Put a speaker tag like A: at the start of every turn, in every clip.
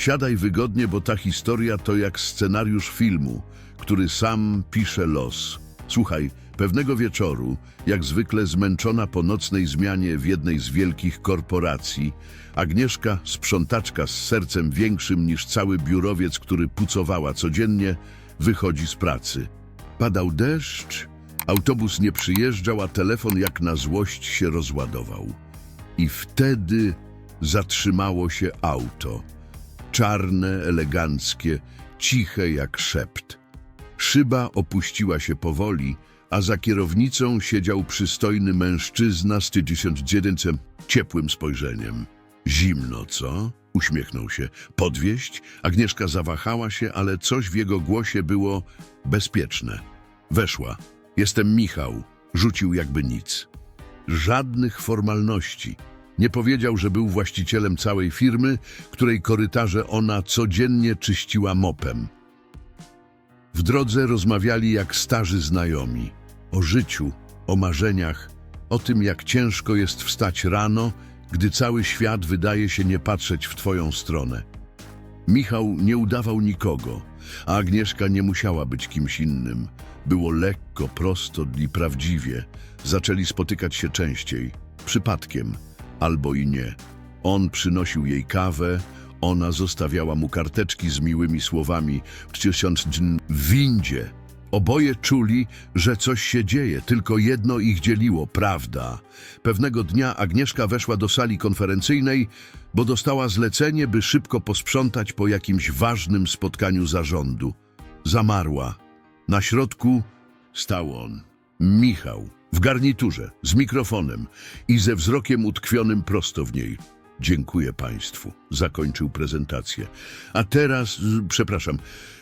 A: Siadaj wygodnie, bo ta historia to jak scenariusz filmu, który sam pisze los. Słuchaj, pewnego wieczoru, jak zwykle zmęczona po nocnej zmianie w jednej z wielkich korporacji, Agnieszka, sprzątaczka z sercem większym niż cały biurowiec, który pucowała codziennie, wychodzi z pracy. Padał deszcz, autobus nie przyjeżdżał, a telefon jak na złość się rozładował. I wtedy zatrzymało się auto. Czarne, eleganckie, ciche jak szept. Szyba opuściła się powoli, a za kierownicą siedział przystojny mężczyzna z 1900 ciepłym spojrzeniem. Zimno, co? Uśmiechnął się. Podwieść? Agnieszka zawahała się, ale coś w jego głosie było bezpieczne. Weszła. Jestem Michał. Rzucił jakby nic. Żadnych formalności. Nie powiedział, że był właścicielem całej firmy, której korytarze ona codziennie czyściła mopem. W drodze rozmawiali jak starzy znajomi. O życiu, o marzeniach, o tym jak ciężko jest wstać rano, gdy cały świat wydaje się nie patrzeć w twoją stronę. Michał nie udawał nikogo, a Agnieszka nie musiała być kimś innym. Było lekko, prosto i prawdziwie. Zaczęli spotykać się częściej, przypadkiem, albo i nie. On przynosił jej kawę, ona zostawiała mu karteczki z miłymi słowami tysiąc dn w windzie. Oboje czuli, że coś się dzieje, tylko jedno ich dzieliło prawda. Pewnego dnia Agnieszka weszła do sali konferencyjnej, bo dostała zlecenie, by szybko posprzątać po jakimś ważnym spotkaniu zarządu. Zamarła. Na środku stał on, Michał, w garniturze, z mikrofonem i ze wzrokiem utkwionym prosto w niej. Dziękuję Państwu. Zakończył prezentację. A teraz, przepraszam,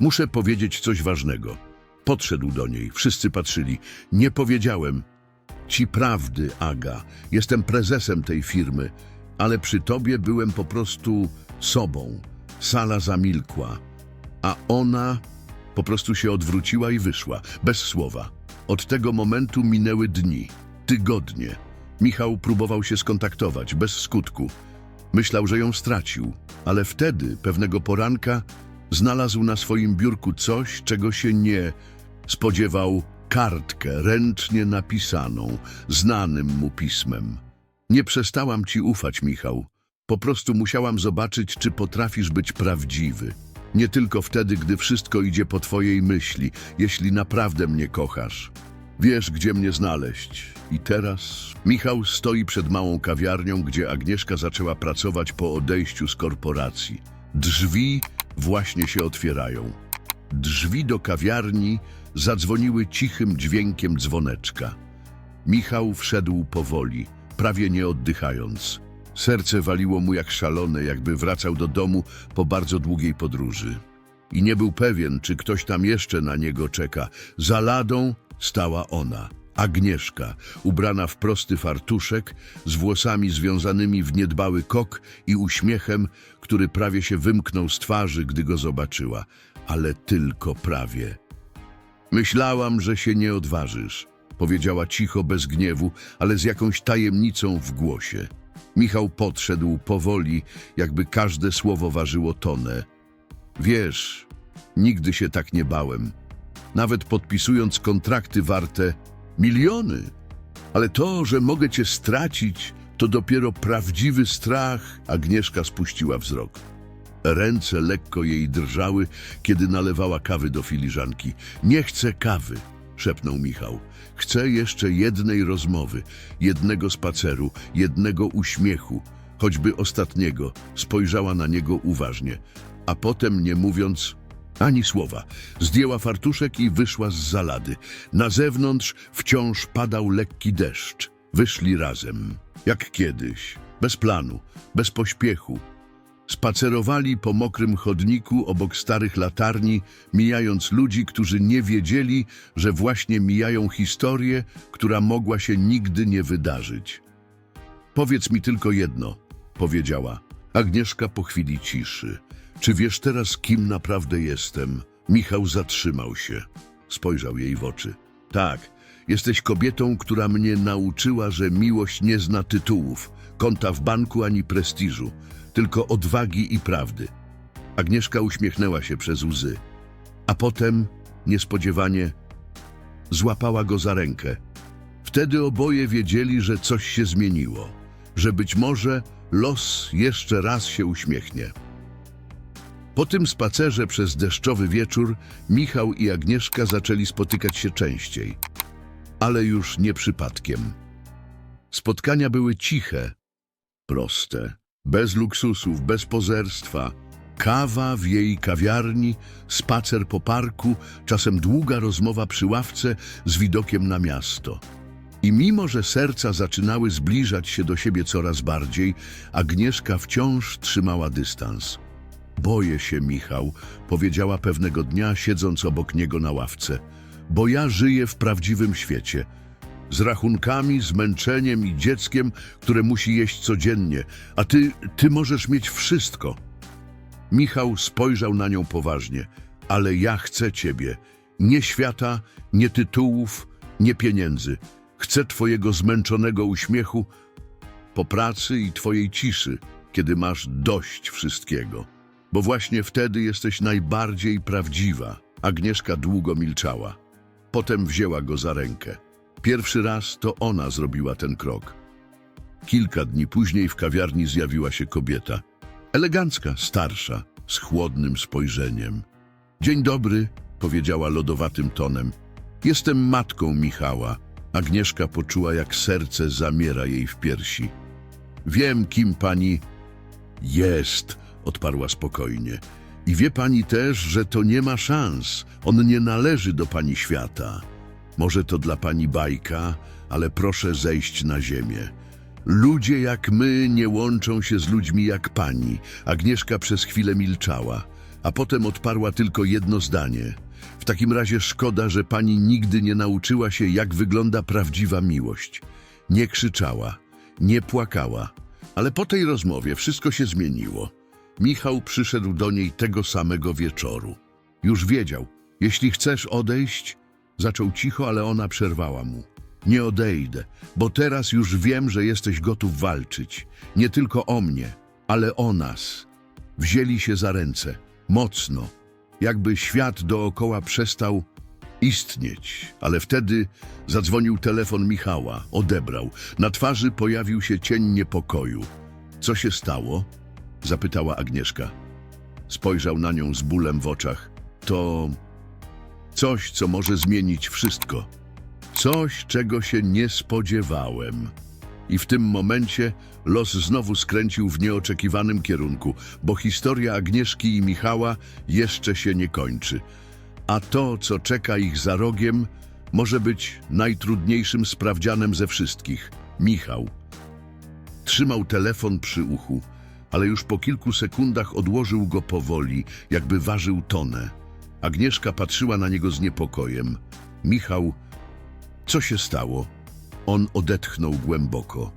A: muszę powiedzieć coś ważnego. Podszedł do niej. Wszyscy patrzyli. Nie powiedziałem. Ci prawdy, Aga. Jestem prezesem tej firmy, ale przy tobie byłem po prostu sobą. Sala zamilkła, a ona po prostu się odwróciła i wyszła, bez słowa. Od tego momentu minęły dni, tygodnie. Michał próbował się skontaktować, bez skutku. Myślał, że ją stracił, ale wtedy, pewnego poranka, znalazł na swoim biurku coś, czego się nie spodziewał kartkę ręcznie napisaną, znanym mu pismem. Nie przestałam ci ufać, Michał. Po prostu musiałam zobaczyć, czy potrafisz być prawdziwy. Nie tylko wtedy, gdy wszystko idzie po twojej myśli, jeśli naprawdę mnie kochasz. Wiesz, gdzie mnie znaleźć. I teraz Michał stoi przed małą kawiarnią, gdzie Agnieszka zaczęła pracować po odejściu z korporacji. Drzwi właśnie się otwierają. Drzwi do kawiarni zadzwoniły cichym dźwiękiem dzwoneczka. Michał wszedł powoli, prawie nie oddychając. Serce waliło mu jak szalone, jakby wracał do domu po bardzo długiej podróży. I nie był pewien, czy ktoś tam jeszcze na niego czeka. Za ladą stała ona, Agnieszka, ubrana w prosty fartuszek, z włosami związanymi w niedbały kok i uśmiechem, który prawie się wymknął z twarzy, gdy go zobaczyła, ale tylko prawie. Myślałam, że się nie odważysz, powiedziała cicho, bez gniewu, ale z jakąś tajemnicą w głosie. Michał podszedł powoli, jakby każde słowo ważyło tonę. Wiesz, nigdy się tak nie bałem. Nawet podpisując kontrakty warte miliony. Ale to, że mogę cię stracić, to dopiero prawdziwy strach. Agnieszka spuściła wzrok. Ręce lekko jej drżały, kiedy nalewała kawy do filiżanki. Nie chcę kawy, szepnął Michał. Chcę jeszcze jednej rozmowy, jednego spaceru, jednego uśmiechu, choćby ostatniego. Spojrzała na niego uważnie, a potem, nie mówiąc ani słowa, zdjęła fartuszek i wyszła z zalady. Na zewnątrz wciąż padał lekki deszcz. Wyszli razem, jak kiedyś, bez planu, bez pośpiechu, Spacerowali po mokrym chodniku obok starych latarni, mijając ludzi, którzy nie wiedzieli, że właśnie mijają historię, która mogła się nigdy nie wydarzyć. Powiedz mi tylko jedno, powiedziała. Agnieszka po chwili ciszy. Czy wiesz teraz, kim naprawdę jestem? Michał zatrzymał się. Spojrzał jej w oczy. Tak, jesteś kobietą, która mnie nauczyła, że miłość nie zna tytułów, konta w banku ani prestiżu, tylko odwagi i prawdy. Agnieszka uśmiechnęła się przez łzy, a potem, niespodziewanie, złapała go za rękę. Wtedy oboje wiedzieli, że coś się zmieniło, że być może los jeszcze raz się uśmiechnie. Po tym spacerze przez deszczowy wieczór Michał i Agnieszka zaczęli spotykać się częściej, ale już nie przypadkiem. Spotkania były ciche, proste, bez luksusów, bez pozerstwa. Kawa w jej kawiarni, spacer po parku, czasem długa rozmowa przy ławce z widokiem na miasto. I mimo, że serca zaczynały zbliżać się do siebie coraz bardziej, Agnieszka wciąż trzymała dystans. Boję się, Michał, powiedziała pewnego dnia, siedząc obok niego na ławce, bo ja żyję w prawdziwym świecie. Z rachunkami, zmęczeniem i dzieckiem, które musi jeść codziennie, a ty, ty możesz mieć wszystko. Michał spojrzał na nią poważnie, ale ja chcę ciebie. Nie świata, nie tytułów, nie pieniędzy. Chcę twojego zmęczonego uśmiechu po pracy i twojej ciszy, kiedy masz dość wszystkiego. Bo właśnie wtedy jesteś najbardziej prawdziwa. Agnieszka długo milczała. Potem wzięła go za rękę. Pierwszy raz to ona zrobiła ten krok. Kilka dni później w kawiarni zjawiła się kobieta. Elegancka, starsza, z chłodnym spojrzeniem. Dzień dobry, powiedziała lodowatym tonem. Jestem matką Michała. Agnieszka poczuła, jak serce zamiera jej w piersi. Wiem, kim pani jest, odparła spokojnie. I wie pani też, że to nie ma szans. On nie należy do pani świata. Może to dla pani bajka, ale proszę zejść na ziemię. Ludzie jak my nie łączą się z ludźmi jak pani. Agnieszka przez chwilę milczała, a potem odparła tylko jedno zdanie. W takim razie szkoda, że pani nigdy nie nauczyła się, jak wygląda prawdziwa miłość. Nie krzyczała, nie płakała, ale po tej rozmowie wszystko się zmieniło. Michał przyszedł do niej tego samego wieczoru. Już wiedział, jeśli chcesz odejść, zaczął cicho, ale ona przerwała mu. Nie odejdę, bo teraz już wiem, że jesteś gotów walczyć. Nie tylko o mnie, ale o nas. Wzięli się za ręce, mocno, jakby świat dookoła przestał istnieć. Ale wtedy zadzwonił telefon Michała, odebrał. Na twarzy pojawił się cień niepokoju. Co się stało? Zapytała Agnieszka. Spojrzał na nią z bólem w oczach. To coś, co może zmienić wszystko. Coś, czego się nie spodziewałem. I w tym momencie los znowu skręcił w nieoczekiwanym kierunku, bo historia Agnieszki i Michała jeszcze się nie kończy. A to, co czeka ich za rogiem, może być najtrudniejszym sprawdzianem ze wszystkich. Michał. Trzymał telefon przy uchu, ale już po kilku sekundach odłożył go powoli, jakby ważył tonę. Agnieszka patrzyła na niego z niepokojem. Michał co się stało? On odetchnął głęboko.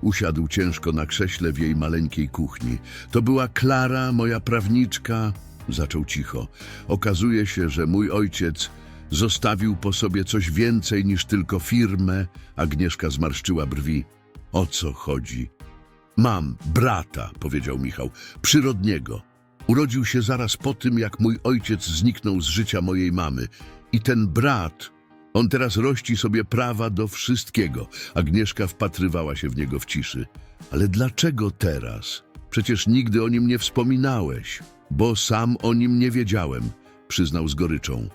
A: Usiadł ciężko na krześle w jej maleńkiej kuchni. To była Klara, moja prawniczka, zaczął cicho. Okazuje się, że mój ojciec zostawił po sobie coś więcej niż tylko firmę. Agnieszka zmarszczyła brwi. O co chodzi? Mam brata, powiedział Michał, przyrodniego. Urodził się zaraz po tym, jak mój ojciec zniknął z życia mojej mamy. I ten brat on teraz rości sobie prawa do wszystkiego. Agnieszka wpatrywała się w niego w ciszy. Ale dlaczego teraz? Przecież nigdy o nim nie wspominałeś. Bo sam o nim nie wiedziałem, przyznał z goryczą.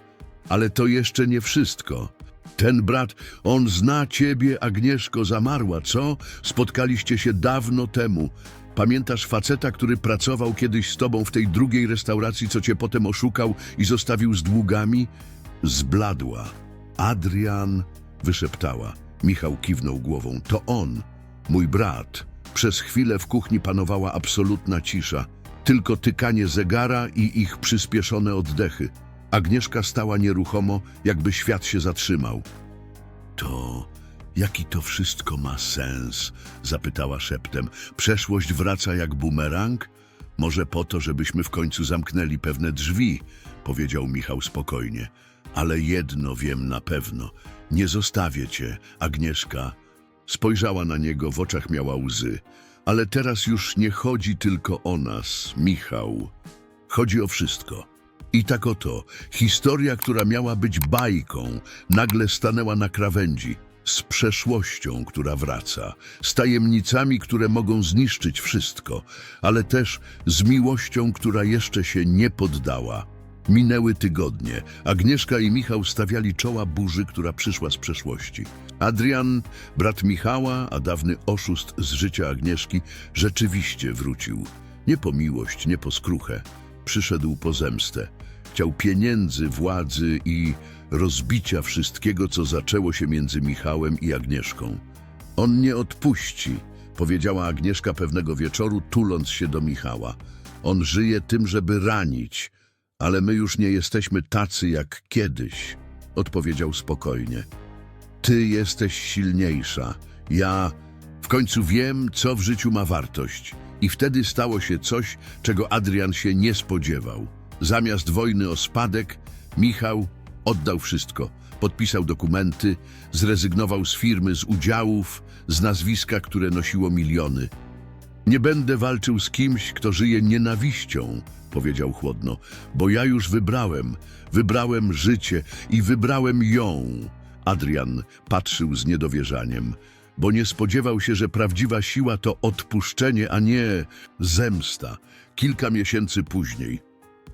A: Ale to jeszcze nie wszystko. Ten brat, on zna ciebie, Agnieszko, zamarła, co? Spotkaliście się dawno temu. Pamiętasz faceta, który pracował kiedyś z tobą w tej drugiej restauracji, co cię potem oszukał i zostawił z długami? Zbladła. Adrian, wyszeptała. Michał kiwnął głową. To on, mój brat. Przez chwilę w kuchni panowała absolutna cisza. Tylko tykanie zegara i ich przyspieszone oddechy. Agnieszka stała nieruchomo, jakby świat się zatrzymał. To jaki to wszystko ma sens? Zapytała szeptem. Przeszłość wraca jak bumerang? Może po to, żebyśmy w końcu zamknęli pewne drzwi, powiedział Michał spokojnie. Ale jedno wiem na pewno. Nie zostawię cię, Agnieszka. Spojrzała na niego, w oczach miała łzy. Ale teraz już nie chodzi tylko o nas, Michał. Chodzi o wszystko. I tak oto, historia, która miała być bajką, nagle stanęła na krawędzi. Z przeszłością, która wraca, z tajemnicami, które mogą zniszczyć wszystko, ale też z miłością, która jeszcze się nie poddała. Minęły tygodnie. Agnieszka i Michał stawiali czoła burzy, która przyszła z przeszłości. Adrian, brat Michała, a dawny oszust z życia Agnieszki, rzeczywiście wrócił. Nie po miłość, nie po skruchę. Przyszedł po zemstę. Chciał pieniędzy, władzy i rozbicia wszystkiego, co zaczęło się między Michałem i Agnieszką. On nie odpuści, powiedziała Agnieszka pewnego wieczoru, tuląc się do Michała. On żyje tym, żeby ranić, ale my już nie jesteśmy tacy jak kiedyś, odpowiedział spokojnie. Ty jesteś silniejsza. Ja w końcu wiem, co w życiu ma wartość. I wtedy stało się coś, czego Adrian się nie spodziewał. Zamiast wojny o spadek, Michał oddał wszystko. Podpisał dokumenty, zrezygnował z firmy, z udziałów, z nazwiska, które nosiło miliony. Nie będę walczył z kimś, kto żyje nienawiścią, powiedział chłodno, bo ja już wybrałem, wybrałem życie i wybrałem ją. Adrian patrzył z niedowierzaniem, bo nie spodziewał się, że prawdziwa siła to odpuszczenie, a nie zemsta. Kilka miesięcy później.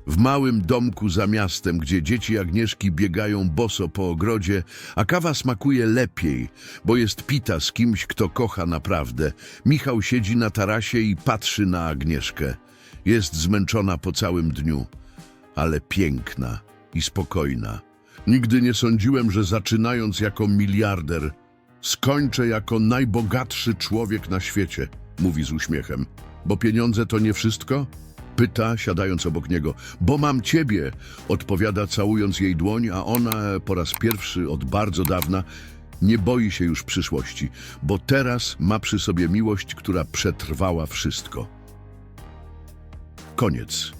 A: W małym domku za miastem, gdzie dzieci Agnieszki biegają boso po ogrodzie, a kawa smakuje lepiej, bo jest pita z kimś, kto kocha naprawdę. Michał siedzi na tarasie i patrzy na Agnieszkę. Jest zmęczona po całym dniu, ale piękna i spokojna. Nigdy nie sądziłem, że zaczynając jako miliarder, skończę jako najbogatszy człowiek na świecie, mówi z uśmiechem. Bo pieniądze to nie wszystko? Pyta, siadając obok niego. Bo mam ciebie, odpowiada, całując jej dłoń, a ona po raz pierwszy od bardzo dawna nie boi się już przyszłości, bo teraz ma przy sobie miłość, która przetrwała wszystko. Koniec.